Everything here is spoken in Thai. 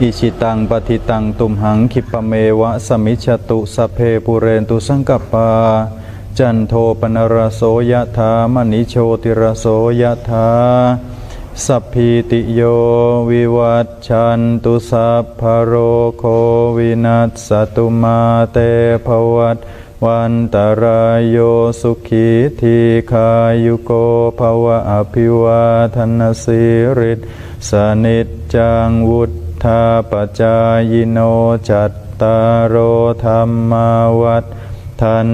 อิชิตังปฏิตังตุมหังคิปะเมวะสมิจฉตุสเพปุเรนตุสังกปา จันโทปนรโสยะถามณิโชติรโสยะถาสัพพิติโยวิวัตชันตุสัพพะโรโควินัสสตุมาเตภวัตวันตารายโยสุขีทีขายุโกภวะอภิวาทนสิริสสนิจจังวุ ธาปจายโนจัตตารโอธรรมาวัฏทัน